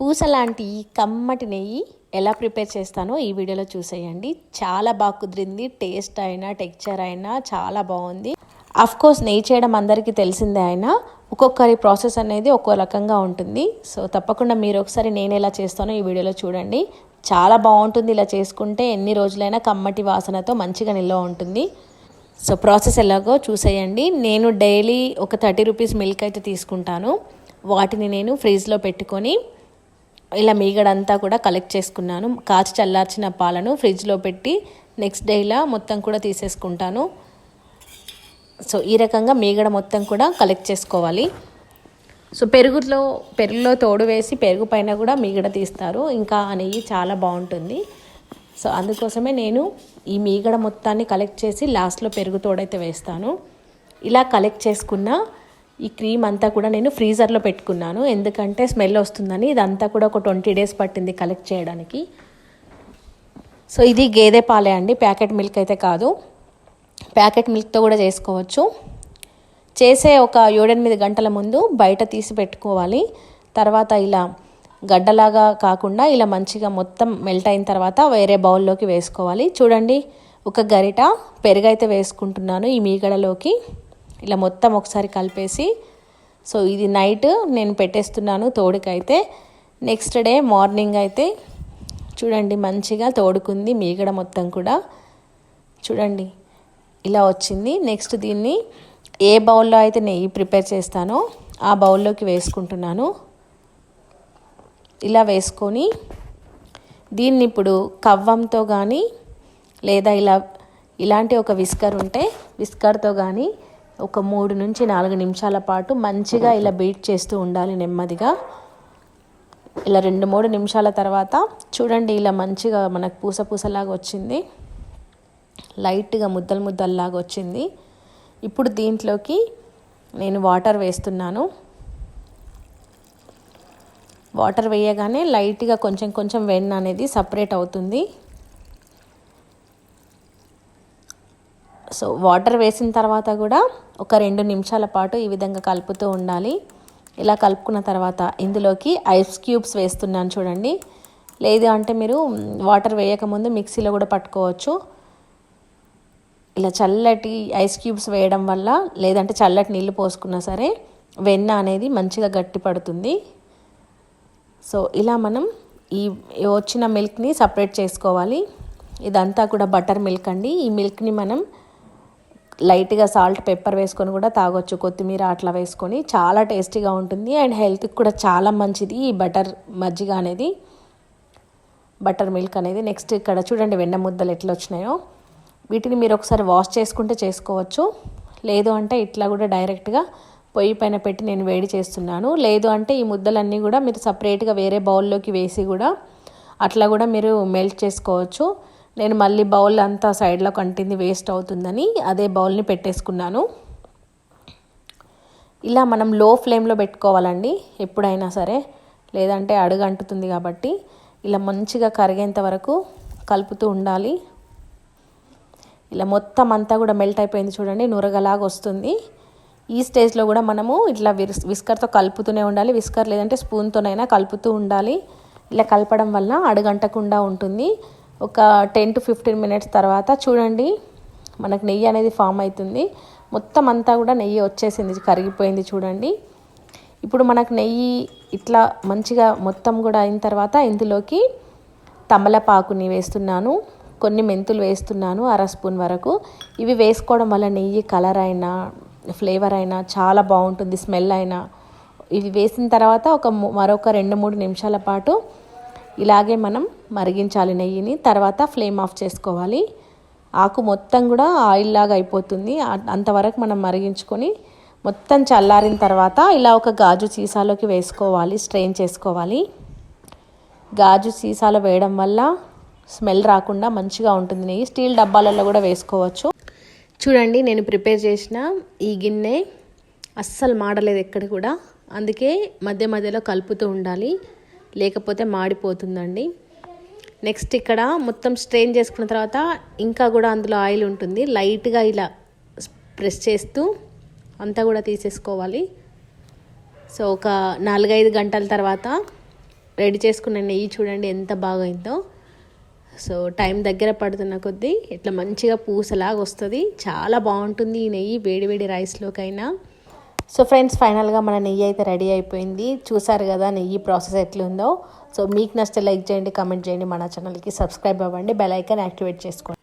పూస లాంటి కమ్మటి నెయ్యి ఎలా ప్రిపేర్ చేస్తానో ఈ వీడియోలో చూసేయండి. చాలా బాగా కుదిరింది. టేస్ట్ అయినా టెక్చర్ అయినా చాలా బాగుంది. అఫ్ కోర్స్ నెయ్యి చేయడం అందరికీ తెలిసిందే అయినా ఒక్కొక్కరి ప్రాసెస్ అనేది ఒక్కో రకంగా ఉంటుంది. సో తప్పకుండా మీరు ఒకసారి నేను ఎలా చేస్తానో ఈ వీడియోలో చూడండి. చాలా బాగుంటుంది ఇలా చేసుకుంటే. ఎన్ని రోజులైనా కమ్మటి వాసనతో మంచిగా నిల్వ ఉంటుంది. సో ప్రాసెస్ ఎలాగో చూసేయండి. నేను డైలీ ఒక థర్టీ రూపీస్ మిల్క్ అయితే తీసుకుంటాను. వాటిని నేను ఫ్రిడ్జ్లో పెట్టుకొని ఇలా మీగడంతా కూడా కలెక్ట్ చేసుకున్నాను. కాచి చల్లార్చిన పాలను ఫ్రిడ్జ్లో పెట్టి నెక్స్ట్ డేలా మొత్తం కూడా తీసేసుకుంటాను. సో ఈ రకంగా మీగడ మొత్తం కూడా కలెక్ట్ చేసుకోవాలి. సో పెరుగులో పెరుగులో తోడు వేసి పెరుగు పైన కూడా మీగడ తీస్తారు. ఇంకా ఆ నెయ్యి చాలా బాగుంటుంది. సో అందుకోసమే నేను ఈ మీగడ మొత్తాన్ని కలెక్ట్ చేసి లాస్ట్లో పెరుగు తోడైతే వేస్తాను. ఇలా కలెక్ట్ చేసుకున్న ఈ క్రీమ్ అంతా కూడా నేను ఫ్రీజర్లో పెట్టుకున్నాను. ఎందుకంటే స్మెల్ వస్తుందని ఇదంతా కూడా ఒక ట్వంటీ డేస్ పట్టింది కలెక్ట్ చేయడానికి. సో ఇది గేదె పాలే అండి ప్యాకెట్ మిల్క్ అయితే కాదు. ప్యాకెట్ మిల్క్తో కూడా చేసుకోవచ్చు. చేసే ఒక ఏడెనిమిది గంటల ముందు బయట తీసి పెట్టుకోవాలి. తర్వాత ఇలా గడ్డలాగా కాకుండా ఇలా మంచిగా మొత్తం మెల్ట్ అయిన తర్వాత వేరే బౌల్లోకి వేసుకోవాలి. చూడండి ఒక గరిట పెరుగైతే వేసుకుంటున్నాను ఈ మీగడలోకి. ఇలా మొత్తం ఒకసారి కలిపేసి సో ఇది నైట్ నేను పెట్టేస్తున్నాను తోడుకైతే. నెక్స్ట్ డే మార్నింగ్ అయితే చూడండి మంచిగా తోడుకుంది మీగడ మొత్తం కూడా. చూడండి ఇలా వచ్చింది. నెక్స్ట్ దీన్ని ఏ బౌల్లో అయితే నెయ్యి ప్రిపేర్ చేస్తానో ఆ బౌల్లోకి వేసుకుంటున్నాను. ఇలా వేసుకొని దీన్ని ఇప్పుడు కవ్వంతో కానీ లేదా ఇలా ఇలాంటి ఒక విస్కర్ ఉంటే విస్కర్తో కానీ ఒక మూడు నుంచి నాలుగు నిమిషాల పాటు మంచిగా ఇలా బీట్ చేస్తూ ఉండాలి నెమ్మదిగా. ఇలా రెండు మూడు నిమిషాల తర్వాత చూడండి ఇలా మంచిగా మనకు పూస పూసలాగా వచ్చింది. లైట్గా ముద్దలు ముద్దల్లాగా వచ్చింది. ఇప్పుడు దీంట్లోకి నేను వాటర్ వేస్తున్నాను. వాటర్ వేయగానే లైట్గా కొంచెం కొంచెం వెన్న అనేది సపరేట్ అవుతుంది. సో వాటర్ వేసిన తర్వాత కూడా ఒక రెండు నిమిషాల పాటు ఈ విధంగా కలుపుతూ ఉండాలి. ఇలా కలుపుకున్న తర్వాత ఇందులోకి ఐస్ క్యూబ్స్ వేస్తున్నాను చూడండి. లేదు అంటే మీరు వాటర్ వేయకముందు మిక్సీలో కూడా పట్టుకోవచ్చు. ఇలా చల్లటి ఐస్ క్యూబ్స్ వేయడం వల్ల లేదంటే చల్లటి నీళ్ళు పోసుకున్నా సరే వెన్న అనేది మంచిగా గట్టి పడుతుంది. సో ఇలా మనం ఈ వచ్చిన మిల్క్ని సపరేట్ చేసుకోవాలి. ఇదంతా కూడా బటర్ మిల్క్ అండి. ఈ మిల్క్ని మనం లైట్గా సాల్ట్ పెప్పర్ వేసుకొని కూడా తాగొచ్చు. కొత్తిమీర అట్లా వేసుకొని చాలా టేస్టీగా ఉంటుంది. అండ్ హెల్త్కి కూడా చాలా మంచిది ఈ బటర్ మజ్జిగ అనేది. బటర్ మిల్క్ అనేది. నెక్స్ట్ ఇక్కడ చూడండి వెన్న ముద్దలు ఎట్లా వచ్చినాయో వీటిని మీరు ఒకసారి వాష్ చేసుకుంటే చేసుకోవచ్చు. లేదు అంటే ఇట్లా కూడా డైరెక్ట్గా పొయ్యి పైన పెట్టి నేను వేడి చేస్తున్నాను. లేదు అంటే ఈ ముద్దలన్నీ కూడా మీరు సపరేట్గా వేరే బౌల్లోకి వేసి కూడా అట్లా కూడా మీరు మెల్ట్ చేసుకోవచ్చు. నేను మళ్ళీ బౌల్ అంతా సైడ్లో కంటింది వేస్ట్ అవుతుందని అదే బౌల్ని పెట్టేసుకున్నాను. ఇలా మనం లో ఫ్లేమ్లో పెట్టుకోవాలండి ఎప్పుడైనా సరే. లేదంటే అడుగు అంటుతుంది కాబట్టి ఇలా మంచిగా కరిగేంత వరకు కలుపుతూ ఉండాలి. ఇలా మొత్తం అంతా కూడా మెల్ట్ అయిపోయింది చూడండి నురగలాగా వస్తుంది. ఈ స్టేజ్లో కూడా మనము ఇట్లా విస్ విస్కర్తో కలుపుతూనే ఉండాలి. విస్కర్ లేదంటే స్పూన్తోనైనా కలుపుతూ ఉండాలి. ఇలా కలపడం వల్ల అడుగంటకుండా ఉంటుంది. ఒక టెన్ టు ఫిఫ్టీన్ మినిట్స్ తర్వాత చూడండి మనకు నెయ్యి అనేది ఫామ్ అవుతుంది. మొత్తం అంతా కూడా నెయ్యి వచ్చేసింది కరిగిపోయింది చూడండి. ఇప్పుడు మనకు నెయ్యి ఇట్లా మంచిగా మొత్తం కూడా అయిన తర్వాత ఇందులోకి తమలపాకుని వేస్తున్నాను కొన్ని మెంతులు వేస్తున్నాను అర స్పూన్ వరకు. ఇవి వేసుకోవడం వల్ల నెయ్యి కలర్ అయినా ఫ్లేవర్ అయినా చాలా బాగుంటుంది స్మెల్ అయినా. ఇవి వేసిన తర్వాత ఒక మరొక రెండు మూడు నిమిషాల పాటు ఇలాగే మనం మరిగించాలి నెయ్యిని. తర్వాత ఫ్లేమ్ ఆఫ్ చేసుకోవాలి. ఆకు మొత్తం కూడా ఆయిల్ లాగా అయిపోతుంది. అంతవరకు మనం మరిగించుకొని మొత్తం చల్లారిన తర్వాత ఇలా ఒక గాజు సీసాలోకి వేసుకోవాలి. స్ట్రెయిన్ చేసుకోవాలి. గాజు సీసాలో వేయడం వల్ల స్మెల్ రాకుండా మంచిగా ఉంటుంది నెయ్యి. స్టీల్ డబ్బాలలో కూడా వేసుకోవచ్చు. చూడండి నేను ప్రిపేర్ చేసిన ఈ గిన్నె అస్సలు మాడలేదు ఎక్కడ కూడా. అందుకే మధ్య మధ్యలో కలుపుతూ ఉండాలి. లేకపోతే మాడిపోతుందండి. నెక్స్ట్ ఇక్కడ మొత్తం స్ట్రెయిన్ చేసుకున్న తర్వాత ఇంకా కూడా అందులో ఆయిల్ ఉంటుంది. లైట్గా ఇలా ప్రెస్ చేస్తూ అంతా కూడా తీసేసుకోవాలి. సో ఒక నాలుగైదు గంటల తర్వాత రెడీ చేసుకున్న నెయ్యి చూడండి ఎంత బాగైందో. సో టైం దగ్గర పడుతున్న కొద్దీ ఇట్లా మంచిగా పూసలాగా వస్తుంది. చాలా బాగుంటుంది ఈ నెయ్యి వేడి వేడి రైస్లోకైనా. సో ఫ్రెండ్స్ ఫైనల్గా మన నెయ్యి అయితే రెడీ అయిపోయింది. చూసారు కదా నెయ్యి ప్రాసెస్ ఎట్లుందో. సో మీకు నచ్చితే లైక్ చేయండి కమెంట్ చేయండి. మన ఛానల్కి సబ్స్క్రైబ్ అవ్వండి. బెల్ ఐకాన్ యాక్టివేట్ చేసుకోండి.